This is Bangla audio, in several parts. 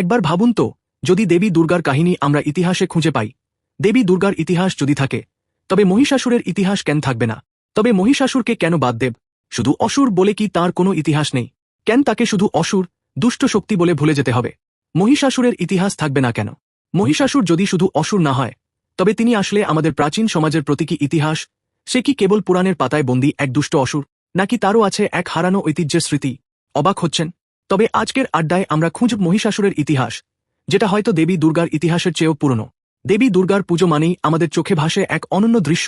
একবার ভাবুন তো, যদি দেবী দুর্গার কাহিনী আমরা ইতিহাসে খুঁজে পাই। দেবী দুর্গার ইতিহাস যদি থাকে, তবে মহিষাসুরের ইতিহাস কেন থাকবে না? তবে মহিষাসুরকে কেন বাদ দেব? শুধু অসুর বলে কি তার কোনো ইতিহাস নেই? কেন তাকে শুধু অসুর, দুষ্ট শক্তি বলে ভুলে যেতে হবে? মহিষাসুরের ইতিহাস থাকবে না কেন? মহিষাসুর যদি শুধু অসুর না হয়, তবে তিনি আসলে আমাদের প্রাচীন সমাজের প্রতীকী ইতিহাস? সে কি কেবল পুরাণের পাতায় বন্দী এক দুষ্ট অসুর, নাকি তারও আছে এক হারানো ঐতিহ্যের স্মৃতি? অবাক হচ্ছেন? তবে আজকের আড্ডায় আমরা খুঁজব মহিষাসুরের ইতিহাস, যেটা হয়তো দেবী দুর্গার ইতিহাসের চেয়েও পুরনো। দেবী দুর্গার পুজো মানেই আমাদের চোখে ভাসে এক অনন্য দৃশ্য,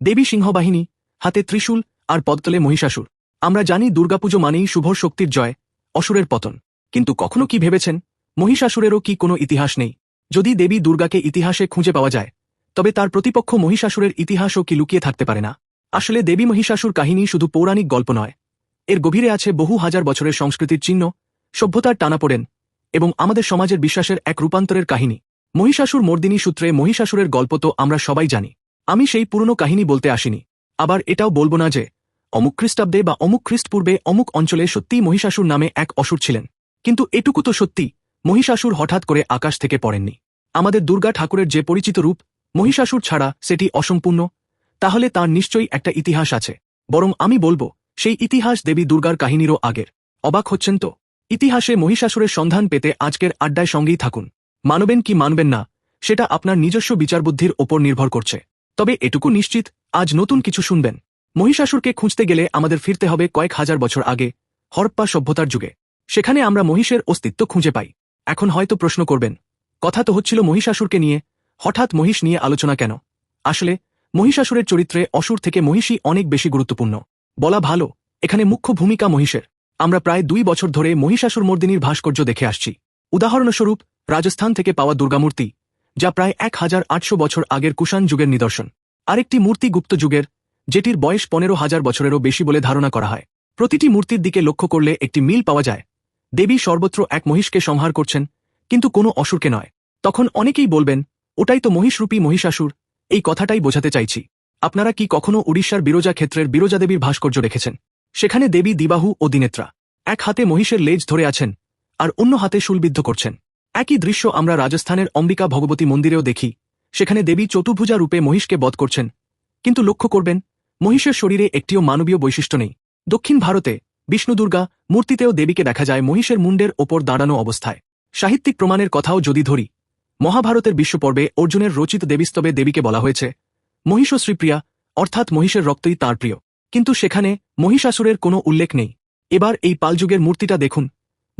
দেবী সিংহবাহিনী, হাতে ত্রিশূল আর পদতলে মহিষাসুর। আমরা জানি দুর্গাপুজো মানেই শুভ শক্তির জয়, অসুরের পতন। কিন্তু কখনো কি ভেবেছেন, মহিষাসুরেরও কি কোনো ইতিহাস নেই? যদি দেবী দুর্গাকে ইতিহাসে খুঁজে পাওয়া যায়, তবে তার প্রতিপক্ষ মহিষাসুরের ইতিহাসও কি লুকিয়ে থাকতে পারে না? আসলে দেবী মহিষাসুর কাহিনী শুধু পৌরাণিক গল্প নয় এর গভীরে আছে বহু হাজার বছরের সংস্কৃতির চিহ্ন, সভ্যতার টানাপোড়েন এবং আমাদের সমাজের বিশ্বাসের এক রূপান্তরের কাহিনী। মহিষাসুর মর্দিনী সূত্রে মহিষাসুরের গল্প তো আমরা সবাই জানি। আমি সেই পুরনো কাহিনী বলতে আসিনি। আবার এটাও বলব না যে, অমুক খ্রিস্টাব্দে বা অমুক খ্রিস্টপূর্বে অমুক অঞ্চলে সত্যিই মহিষাসুর নামে এক অসুর ছিলেন। কিন্তু এটুকু তো সত্যি, মহিষাসুর হঠাৎ করে আকাশ থেকে পড়েননি। আমাদের দুর্গা ঠাকুরের যে পরিচিত রূপ, মহিষাসুর ছাড়া সেটি অসম্পূর্ণ, তাহলে তার নিশ্চয়ই একটা ইতিহাস আছে। বরং আমি বলব সেই ইতিহাস দেবী দুর্গার কাহিনীরও আগের। অবাক হচ্ছেন তো? ইতিহাসে মহিষাসুরের সন্ধান পেতে আজকের আড্ডায় সঙ্গেই থাকুন। মানবেন কি মানবেন না, সেটা আপনার নিজস্ব বিচারবুদ্ধির ওপর নির্ভর করছে। তবে এটুকু নিশ্চিত, আজ নতুন কিছু শুনবেন। মহিষাসুরকে খুঁজতে গেলে আমাদের ফিরতে হবে কয়েক হাজার বছর আগে, হরপ্পা সভ্যতার যুগে। সেখানে আমরা মহিষের অস্তিত্ব খুঁজে পাই। এখন হয়তো প্রশ্ন করবেন, কথা তো হচ্ছিল মহিষাসুরকে নিয়ে, হঠাৎ মহিষ নিয়ে আলোচনা কেন? আসলে, মহিষাসুরের চরিত্রে অসুর থেকে মহিষী অনেক বেশি গুরুত্বপূর্ণ। বলা ভালো, এখানে মুখ্য ভূমিকা মহিষের। আমরা প্রায় দুই বছর ধরে মহিষাসুর মর্দিনীর ভাস্কর্য দেখে আসছি। উদাহরণস্বরূপ, রাজস্থান থেকে পাওয়া দুর্গামূর্তি, যা প্রায় এক হাজার আটশো বছর আগের কুষাণ যুগের নিদর্শন। আরেকটি মূর্তি গুপ্ত যুগের, যেটির বয়স পনেরো হাজার বছরেরও বেশি বলে ধারণা করা হয়। প্রতিটি মূর্তির দিকে লক্ষ্য করলে একটি মিল পাওয়া যায়। দেবী সর্বত্র এক মহিষকে সংহার করছেন, কিন্তু কোনো অসুরকে নয়। তখন অনেকেই বলবেন, ওটাই তো মহিষরূপী মহিষাসুর, এই কথাটাই বোঝাতে চাইছি। আপনারা কি কখনো উড়িষ্যার বিরোজা ক্ষেত্রের বিরোজা দেবীর ভাস্কর্য রেখেছেন সেখানে দেবী দিবাহু ও দিনেত্রা। এক হাতে মহিষের লেজ ধরে আছেন, আর অন্য হাতে শুলবিদ্ধ করছেন। একই দৃশ্য আমরা রাজস্থানের অম্বিকা ভগবতী মন্দিরেও দেখি। সেখানে দেবী চতুর্ভুজা রূপে মহিষকে বধ করছেন। কিন্তু লক্ষ্য করবেন, মহিষের শরীরে একটিও মানবীয় বৈশিষ্ট্য নেই। দক্ষিণ ভারতে বিষ্ণুদুর্গা মূর্তিতেও দেবীকে দেখা যায় মহিষের মুন্ডের ওপর দাঁড়ানো অবস্থায়। সাহিত্যিক প্রমাণের কথাও যদি ধরি, মহাভারতের বিশ্বপর্বে অর্জুনের রচিত দেবীস্তবে দেবীকে বলা হয়েছে মহিষ শ্রীপ্রিয়া, অর্থাৎ মহিষের রক্তই তার প্রিয়। কিন্তু সেখানে মহিষাসুরের কোনো উল্লেখ নেই। এবার এই পালযুগের মূর্তিটা দেখুন।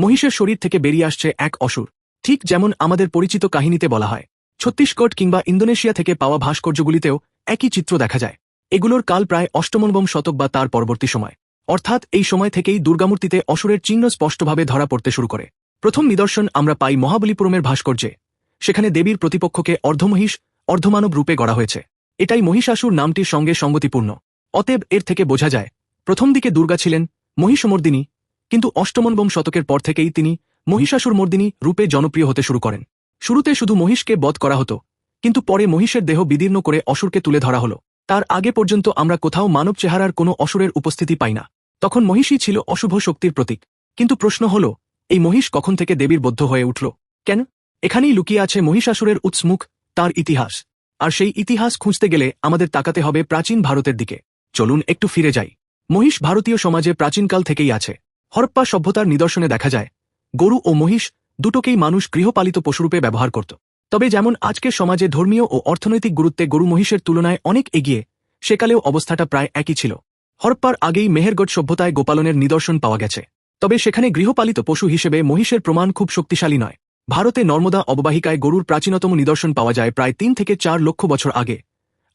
মহিষের শরীর থেকে বেরিয়ে আসছে এক অসুর। ঠিক যেমন আমাদের পরিচিত কাহিনীতে বলা হয়। ছত্তিশগড় কিংবা ইন্দোনেশিয়া থেকে পাওয়া ভাস্কর্যগুলিতেও একই চিত্র দেখা যায়। এগুলোর কাল প্রায় অষ্টমনবম শতক বা তার পরবর্তী সময়। অর্থাৎ এই সময় থেকেই দুর্গামূর্তিতে অসুরের চিহ্ন স্পষ্টভাবে ধরা পড়তে শুরু করে। প্রথম নিদর্শন আমরা পাই মহাবলীপুরমের ভাস্কর্যে। সেখানে দেবীর প্রতিপক্ষকে অর্ধমহিষ, অর্ধমানব রূপে গড়া হয়েছে। এটাই মহিষাসুর নামটির সঙ্গে সঙ্গতিপূর্ণ অতএব এর থেকে বোঝা যায়, প্রথম দিকে দুর্গা ছিলেন মহিষমর্দিনী, কিন্তু অষ্টমনবম শতকের পর থেকেই তিনি মহিষাসুর মর্দিনী রূপে জনপ্রিয় হতে শুরু করেন। শুরুতে শুধু মহিষকে বধ করা হতো, কিন্তু পরে মহিষের দেহ বিদীর্ণ করে অসুরকে তুলে ধরা হলো। তার আগে পর্যন্ত আমরা কোথাও মানব চেহারার কোনো অসুরের উপস্থিতি পাই না। তখন মহিষই ছিল অশুভ শক্তির প্রতীক। কিন্তু প্রশ্ন হল, এই মহিষ কখন থেকে দেবীর বদ্ধ হয়ে উঠল? কেন? এখানেই লুকিয়ে আছে মহিষাসুরের উৎসমুখ তার ইতিহাস। আর সেই ইতিহাস খুঁজতে গেলে আমাদের তাকাতে হবে প্রাচীন ভারতের দিকে। চলুন একটু ফিরে যাই। মহিষ ভারতীয় সমাজে প্রাচীনকাল থেকেই আছে। হরপ্পা সভ্যতার নিদর্শনে দেখা যায়, গরু ও মহিষ দুটোকেই মানুষ গৃহপালিত পশুরূপে ব্যবহার করত। তবে যেমন আজকের সমাজে ধর্মীয় ও অর্থনৈতিক গুরুত্বে গরু মহিষের তুলনায় অনেক এগিয়ে, সেকালেও অবস্থাটা প্রায় একই ছিল। হরপ্পার আগেই মেহেরগড় সভ্যতায় গোপালনের নিদর্শন পাওয়া গেছে। তবে সেখানে গৃহপালিত পশু হিসেবে মহিষের প্রমাণ খুব শক্তিশালী নয়। ভারতে নর্মদা অববাহিকায় গরুর প্রাচীনতম নিদর্শন পাওয়া যায় প্রায় তিন থেকে চার লক্ষ বছর আগে,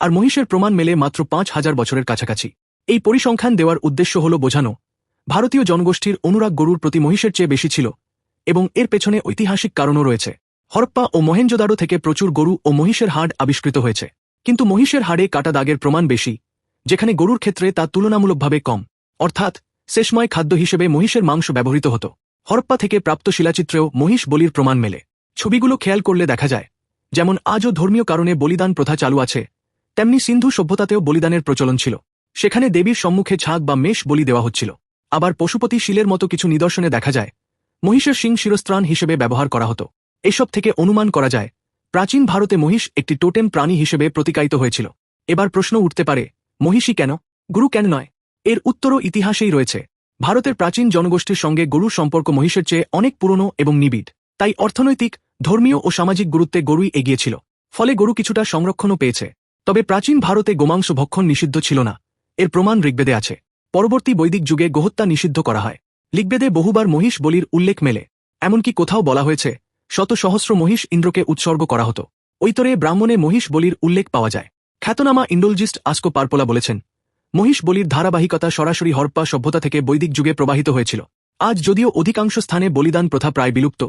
আর মহিষের প্রমাণ মেলে মাত্র পাঁচ হাজার বছরের কাছাকাছি। এই পরিসংখ্যান দেওয়ার উদ্দেশ্য হল বোঝানো, ভারতীয় জনগোষ্ঠীর অনুরাগ গরুর প্রতি মহিষের চেয়ে বেশি ছিল, এবং এর পেছনে ঐতিহাসিক কারণও রয়েছে। হরপ্পা ও মহেঞ্জোদারো থেকে প্রচুর গরু ও মহিষের হাড় আবিষ্কৃত হয়েছে, কিন্তু মহিষের হাড়ে কাটা দাগের প্রমাণ বেশি, যেখানে গরুর ক্ষেত্রে তা তুলনামূলকভাবে কম, অর্থাৎ শেষময় খাদ্য হিসেবে মহিষের মাংস ব্যবহৃত হতো। হরপ্পা থেকে প্রাপ্ত শিলাচিত্রেও মহিষ বলির প্রমাণ মেলে। ছবিগুলো খেয়াল করলে দেখা যায়, যেমন আজও ধর্মীয় কারণে বলিদান প্রথা চালু আছে, তেমনি সিন্ধু সভ্যতাতেও বলিদানের প্রচলন ছিল। সেখানে দেবীর সম্মুখে ছাগ বা মেষ বলি দেওয়া হচ্ছিল। আবার পশুপতি শিলের মতো কিছু নিদর্শনে দেখা যায়, মহিষের সিং শিরস্ত্রাণ হিসেবে ব্যবহার করা হতো। এসব থেকে অনুমান করা যায়, প্রাচীন ভারতে মহিষ একটি টোটেম প্রাণী হিসেবে প্রতিকায়িত হয়েছিল। এবার প্রশ্ন উঠতে পারে, মহিষী কেন? গুরু কেন নয়? এর উত্তরও ইতিহাসেই রয়েছে। ভারতের প্রাচীন জনগোষ্ঠীর সঙ্গে গরুর সম্পর্ক মহিষের চেয়ে অনেক পুরনো এবং নিবিড়। তাই অর্থনৈতিক, ধর্মীয় ও সামাজিক গুরুত্বে গরুই এগিয়েছিল। ফলে গরু কিছুটা সংরক্ষণও পেয়েছে। তবে প্রাচীন ভারতে গোমাংস ভক্ষণ নিষিদ্ধ ছিল না। এর প্রমাণ ঋগ্বেদে আছে। পরবর্তী বৈদিক যুগে গোহত্যা নিষিদ্ধ করা হয়। ঋগ্বেদে বহুবার মহিষ বলির উল্লেখ মেলে। এমনকি কোথাও বলা হয়েছে, শত সহস্র মহিষ ইন্দ্রকে উৎসর্গ করা হতো। ঐতরে ব্রাহ্মণে মহিষ বলির উল্লেখ পাওয়া যায়। খ্যাতনামা ইন্ডোলজিস্ট আস্কো পারপোলা বলেছেন মহিষ বলির ধারাবাহিকতা সরাসরি হরপ্পা সভ্যতা থেকে বৈদিক যুগে প্রবাহিত হয়েছিল। আজ যদিও অধিকাংশ স্থানে বলিদান প্রথা প্রায় বিলুপ্ত,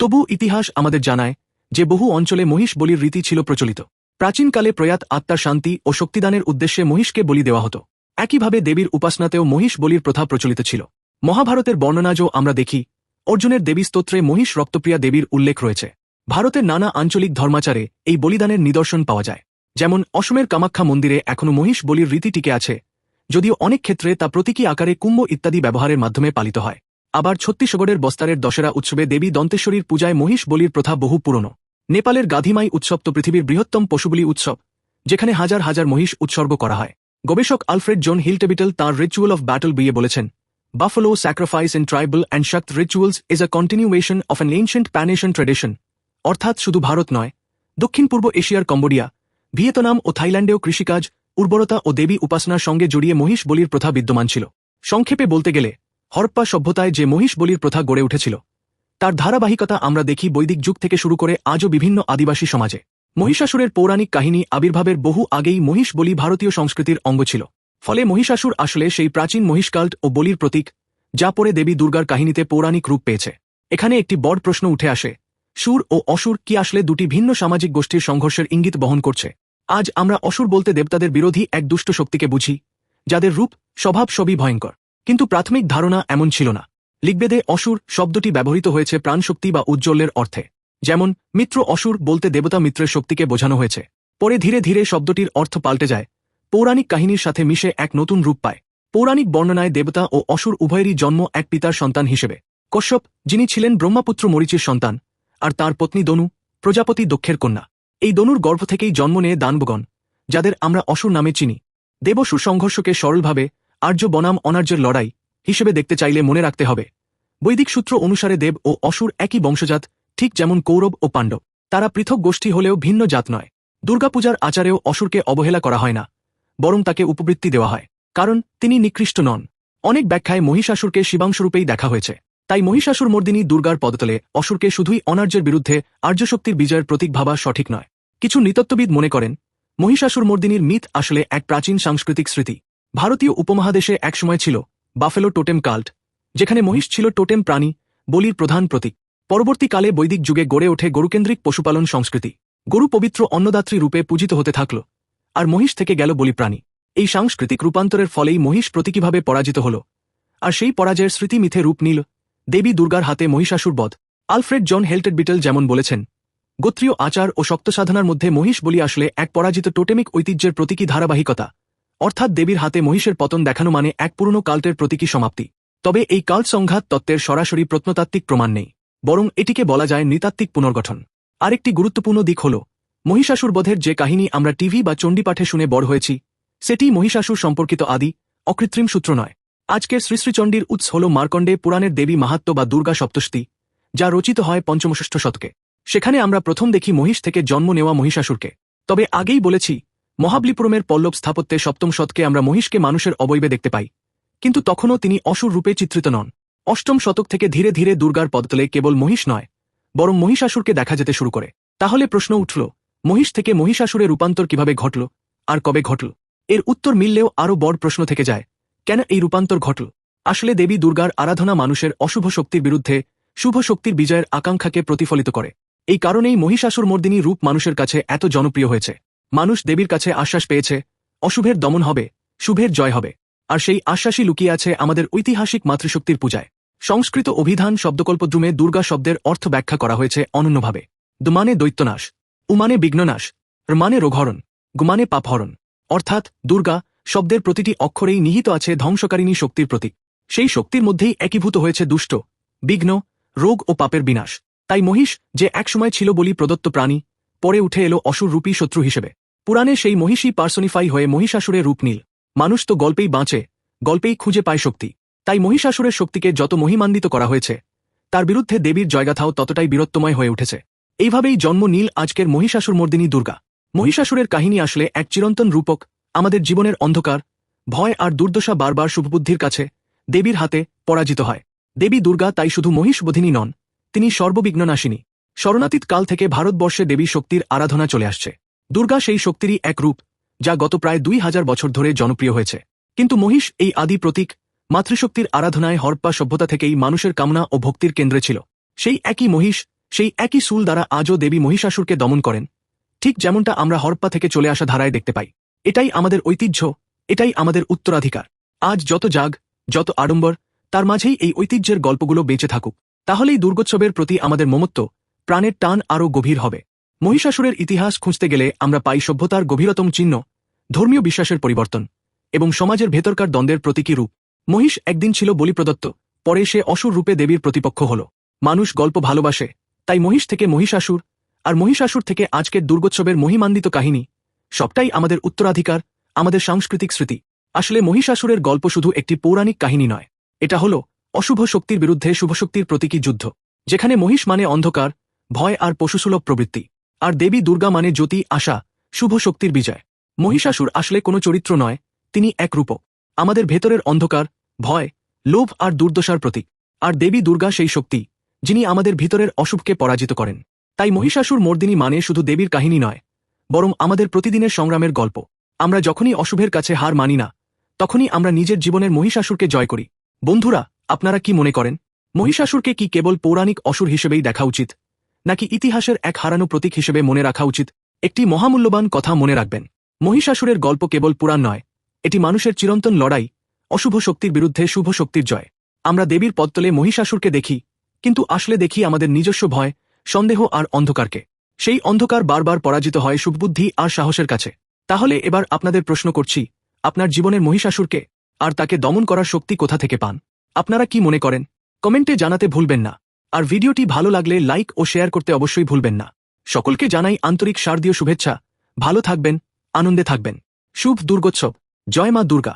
তবু ইতিহাস আমাদের জানায় যে বহু অঞ্চলে মহিষ বলির রীতি ছিল প্রচলিত। প্রাচীনকালে প্রয়াত আত্মার শান্তি ও শক্তিদানের উদ্দেশ্যে মহিষকে বলি দেওয়া হতো। একইভাবে দেবীর উপাসনাতেও মহিষ বলির প্রথা প্রচলিত ছিল। মহাভারতের বর্ণনাজও আমরা দেখি, অর্জুনের দেবী স্তোত্রে মহিষ রক্তপ্রিয়া দেবীর উল্লেখ রয়েছে। ভারতের নানা আঞ্চলিক ধর্মাচারে এই বলিদানের নিদর্শন পাওয়া যায়। যেমন অসমের কামাখ্যা মন্দিরে এখনও মহিষ বলির রীতি টিকে আছে, যদিও অনেক ক্ষেত্রে তা প্রতীকী আকারে কুম্ভ ইত্যাদি ব্যবহারের মাধ্যমে পালিত হয় আবার ছত্তিশগড়ের বস্তারের দশেরা উৎসবে দেবী দন্তেশ্বরীর পূজায় মহিষ বলির প্রথা বহু পুরনো নেপালের গাধিমাই উৎসব তো পৃথিবীর বৃহত্তম পশুবলি উৎসব, যেখানে হাজার হাজার মহিষ উৎসর্গ করা হয় গবেষক আলফ্রেড জন হিলটেবিটল তাঁর রিচুয়াল অফ ব্যাটল বিয়ে বলেছেন Buffalo sacrifice in tribal and Shakt rituals is a continuation of an ancient Pan-Asian tradition. অর্থাৎ শুধু ভারত নয় দক্ষিণ পূর্ব এশিয়ার কম্বোডিয়া ভিয়েতনাম ও থাইল্যান্ডেও কৃষিকাজ, উর্বরতা ও দেবী উপাসনার সঙ্গে জড়িয়ে মহিষ বলির প্রথা বিদ্যমান ছিল। সংক্ষেপে বলতে গেলে, হরপ্পা সভ্যতায় যে মহিষ বলির প্রথা গড়ে উঠেছিল, তার ধারাবাহিকতা আমরা দেখি বৈদিক যুগ থেকে শুরু করে আজও বিভিন্ন আদিবাসী সমাজে। মহিষাসুরের পৌরাণিক কাহিনী আবির্ভাবের বহু আগেই মহিষ বলি ভারতীয় সংস্কৃতির অঙ্গ ছিল। ফলে মহিষাসুর আসলে সেই প্রাচীন মহিষকাল্ট ও বলির প্রতীক, যা পরে দেবী দুর্গার কাহিনীতে পৌরাণিক রূপ পেয়েছে। এখানে একটি বড় প্রশ্ন উঠে আসে, সুর ও অসুর কি আসলে দুটি ভিন্ন সামাজিক গোষ্ঠীর সংঘর্ষের ইঙ্গিত বহন করছে? আজ আমরা অসুর বলতে দেবতাদের বিরোধী এক দুষ্ট শক্তিকে বুঝি, যাদের রূপ স্বভাব সবই ভয়ঙ্কর। কিন্তু প্রাথমিক ধারণা এমন ছিল না। লিগবেদে অসুর শব্দটি ব্যবহৃত হয়েছে প্রাণশক্তি বা উজ্জ্বলের অর্থে। যেমন, মিত্র অসুর বলতে দেবতা মিত্রের শক্তিকে বোঝানো হয়েছে। পরে ধীরে ধীরে শব্দটির অর্থ পাল্টে যায়। পৌরাণিক কাহিনীর সাথে মিশে এক নতুন রূপ পায়। পৌরাণিক বর্ণনায় দেবতা ও অসুর উভয়েরই জন্ম এক পিতার সন্তান হিসেবে। কশ্যপ, যিনি ছিলেন ব্রহ্মাপুত্র মরিচির সন্তান, আর তার পত্নী দনু, প্রজাপতি দক্ষের কন্যা। এই দনুর গর্ভ থেকেই জন্ম নেয় দানবগণ, যাদের আমরা অসুর নামে চিনি। দেবসুর সংঘর্ষকে সরলভাবে আর্য বনাম অনার্যের লড়াই হিসেবে দেখতে চাইলে মনে রাখতে হবে। বৈদিক সূত্র অনুসারে দেব ও অসুর একই বংশজাত, ঠিক যেমন কৌরব ও পাণ্ডব। তারা পৃথক গোষ্ঠী হলেও ভিন্ন জাত নয়। দুর্গাপূজার আচারেও অসুরকে অবহেলা করা হয় না, বরং তাকে উপবৃত্তি দেওয়া হয়, কারণ তিনি নিকৃষ্ট নন। অনেক ব্যাখ্যায় মহিষাসুরকে শিবাংশরূপেই দেখা হয়েছে। তাই মহিষাসুর মর্দিনী দুর্গার পদতলে অসুরকে শুধুই অনার্যের বিরুদ্ধে আর্যশক্তির বিজয়ের প্রতীক ভাবা সঠিক নয়। কিছু নৃতত্ববিদ মনে করেন, মহিষাসুর মর্দিনীর মিথ আসলে এক প্রাচীন সাংস্কৃতিক স্মৃতি। ভারতীয় উপমহাদেশে একসময় ছিল বাফেলো টোটেম কাল্ট, যেখানে মহিষ ছিল টোটেম প্রাণী, বলির প্রধান প্রতীক। পরবর্তীকালে বৈদিক যুগে গড়ে ওঠে গরুকেন্দ্রিক পশুপালন সংস্কৃতি। গরু পবিত্র অন্নদাত্রী রূপে পূজিত হতে থাকল, আর মহিষ থেকে গেল বলি প্রাণী। এই সাংস্কৃতিক রূপান্তরের ফলেই মহিষ প্রতীকীভাবে পরাজিত হল, আর সেই পরাজয়ের স্মৃতি মিথে রূপ নিল দেবী দুর্গার হাতে মহিষাসুর বধ। আলফ্রেড জন হেল্টেড বিটল যেমন বলেছেন, গোত্রীয় আচার ও শক্ত সাধনার মধ্যে মহিষ বলি আসলে এক পরাজিত টোটেমিক ঐতিহ্যের প্রতীকী ধারাবাহিকতা। অর্থাৎ দেবীর হাতে মহিষের পতন দেখানো মানে এক পুরনো কাল্টের প্রতীকী সমাপ্তি। তবে এই কাল্ট সংঘাত তত্ত্বের সরাসরি প্রত্নতাত্ত্বিক প্রমাণ নেই, বরং এটিকে বলা যায় নৃতাত্ত্বিক পুনর্গঠন। আরেকটি গুরুত্বপূর্ণ দিক হল, মহিষাসুর বধের যে কাহিনী আমরা টিভি বা চণ্ডীপাঠে শুনে বড় হয়েছি, সেটি মহিষাসুর সম্পর্কিত আদি, অকৃত্রিম সূত্র নয়। আজকের শ্রীশ্রীচণ্ডীর উৎস হল মার্কণ্ডে পুরাণের দেবী মাহাত্ম বা দুর্গা সপ্তষ্টি যা রচিত হয় পঞ্চমষষ্ঠ শতকে। সেখানে আমরা প্রথম দেখি মহিষ থেকে জন্ম নেওয়া মহিষাসুরকে। তবে আগেই বলেছি, মহাবলীপুরমের পল্লব স্থাপত্যে সপ্তম শতকে আমরা মহিষকে মানুষের অবয়বে দেখতে পাই। কিন্তু তখনও তিনি অসুর রূপে চিত্রিত নন। অষ্টম শতক থেকে ধীরে ধীরে দুর্গার পদতলে কেবল মহিষ নয়, বরং মহিষাসুরকে দেখা যেতে শুরু করে। তাহলে প্রশ্ন উঠল, মহিষ থেকে মহিষাসুরে রূপান্তর কীভাবে ঘটল, আর কবে ঘটল? এর উত্তর মিললেও আরও বড় প্রশ্ন থেকে যায়। কেন এই রূপান্তর ঘটল? আসলে দেবী দুর্গার আরাধনা মানুষের অশুভ শক্তির বিরুদ্ধে শুভ শক্তির বিজয়ের আকাঙ্ক্ষাকে প্রতিফলিত করে। এই কারণেই মহিষাসুর মর্দিনী রূপ মানুষের কাছে এত জনপ্রিয় হয়েছে। মানুষ দেবীর কাছে আশ্বাস পেয়েছে, অশুভের দমন হবে, শুভের জয় হবে। আর সেই আশ্বাসই লুকিয়ে আছে আমাদের ঐতিহাসিক মাতৃশক্তির পূজায়। সংস্কৃত অভিধান শব্দকল্পদ্রুমে দুর্গা শব্দের অর্থ ব্যাখ্যা করা হয়েছে অনন্যভাবে। দুমানে দৈত্যনাশ, উমানে বিঘ্ননাশ, রমানে রোঘরণ, গুমানে পাপহরণ। অর্থাৎ দুর্গা শব্দের প্রতিটি অক্ষরেই নিহিত আছে ধ্বংসকারিণী শক্তির প্রতীক। সেই শক্তির মধ্যেই একীভূত হয়েছে দুষ্ট, বিঘ্ন, রোগ ও পাপের বিনাশ। তাই মহিষ যে একসময় ছিল বলি প্রদত্ত প্রাণী, পরে উঠে এলো অসুররূপী শত্রু হিসেবে। পুরাণে সেই মহিষী পার্সনিফাই হয়ে মহিষাসুরে রূপ নীল। মানুষ তো গল্পেই বাঁচে, গল্পেই খুঁজে পায় শক্তি। তাই মহিষাসুরের শক্তিকে যত মহিমান্বিত করা হয়েছে, তার বিরুদ্ধে দেবীর জয়গাথাও ততটাই বীরত্বময় হয়ে উঠেছে। এইভাবেই জন্ম নীল আজকের মহিষাসুর মর্দিনী দুর্গা। মহিষাসুরের কাহিনী আসলে এক চিরন্তন রূপক আমাদের জীবনের অন্ধকার, ভয় আর দুর্দশা বারবার শুভবুদ্ধির কাছে, দেবীর হাতে পরাজিত হয়। দেবী দুর্গা তাই শুধু মহিষবোধিনী নন, তিনি সর্ববিঘ্ননাশিনী। শরণাতীত কাল থেকে ভারতবর্ষে দেবী শক্তির আরাধনা চলে আসছে। দুর্গা সেই শক্তিরই এক রূপ, যা গত প্রায় দুই হাজার বছর ধরে জনপ্রিয় হয়েছে। কিন্তু মহিষ এই আদি প্রতীক, মাতৃশক্তির আরাধনায় হরপ্পা সভ্যতা থেকেই মানুষের কামনা ও ভক্তির কেন্দ্রে ছিল। সেই একই মহিষ, সেই একই সুল দ্বারা আজও দেবী মহিষাসুরকে দমন করেন। ঠিক যেমনটা আমরা হরপ্পা থেকে চলে আসা ধারায় দেখতে পাই। এটাই আমাদের ঐতিহ্য, এটাই আমাদের উত্তরাধিকার। আজ যত জাগ, যত আড়ম্বর, তার মাঝেই এই ঐতিহ্যের গল্পগুলো বেঁচে থাকুক। তাহলেই দুর্গোৎসবের প্রতি আমাদের মমত্ব, প্রাণের টান আরও গভীর হবে। মহিষাসুরের ইতিহাস খুঁজতে গেলে আমরা পাই সভ্যতার গভীরতম চিহ্ন, ধর্মীয় বিশ্বাসের পরিবর্তন এবং সমাজের ভেতরকার দ্বন্দ্বের প্রতীকী রূপ। মহিষ একদিন ছিল বলিপ্রদত্ত, পরে সে অসুর রূপে দেবীর প্রতিপক্ষ হল। মানুষ গল্প ভালোবাসে, তাই মহিষ থেকে মহিষাসুর, আর মহিষাসুর থেকে আজকের দুর্গোৎসবের মহিমান্বিত কাহিনী সবটাই আমাদের উত্তরাধিকার, আমাদের সাংস্কৃতিক স্মৃতি। আসলে মহিষাসুরের গল্প শুধু একটি পৌরাণিক কাহিনী নয়। এটা হল অশুভ শক্তির বিরুদ্ধে শুভশক্তির প্রতীকী যুদ্ধ, যেখানে মহিষ মানে অন্ধকার, ভয় আর পশুসুলভ প্রবৃত্তি, আর দেবী দুর্গা মানে জ্যোতি, আশা, শুভ শক্তির বিজয়। মহিষাসুর আসলে কোনো চরিত্র নয়, তিনি এক রূপ আমাদের ভেতরের অন্ধকার, ভয়, লোভ আর দুর্দশার প্রতীক, আর দেবী দুর্গা সেই শক্তি, যিনি আমাদের ভিতরের অশুভকে পরাজিত করেন। তাই মহিষাসুর মর্দিনী মানে শুধু দেবীর কাহিনী নয় বরং আমাদের প্রতিদিনের সংগ্রামের গল্প। আমরা যখনই অশুভের কাছে হার মানি না, তখনই আমরা নিজের জীবনের মহিষাসুরকে জয় করি। বন্ধুরা, আপনারা কি মনে করেন? মহিষাসুরকে কি কেবল পৌরাণিক অসুর হিসেবেই দেখা উচিত, নাকি ইতিহাসের এক হারানো প্রতীক হিসেবে মনে রাখা উচিত? একটি মহামূল্যবান কথা মনে রাখবেন। মহিষাসুরের গল্প কেবল পুরাণ নয়, এটি মানুষের চিরন্তন লড়াই, অশুভ শক্তির বিরুদ্ধে শুভ শক্তির জয়। আমরা দেবীর পত্তলে মহিষাসুরকে দেখি, কিন্তু আসলে দেখি আমাদের নিজস্ব ভয়, সন্দেহ আর অন্ধকারকে। সেই অন্ধকার বারবার পরাজিত হয় সুবুদ্ধি আর সাহসের কাছে। তাহলে এবার আপনাদের প্রশ্ন করছি, আপনার জীবনের মহিষাসুরকে আর তাকে দমন করার শক্তি কোথা থেকে পান? আপনারা কি মনে করেন? কমেন্টে জানাতে ভুলবেন না। আর ভিডিওটি ভালো লাগলে লাইক ও শেয়ার করতে অবশ্যই ভুলবেন না। সকলকে জানাই আন্তরিক শারদীয় শুভেচ্ছা। ভালো থাকবেন, আনন্দে থাকবেন। শুভ দুর্গোৎসব। জয় মা দুর্গা।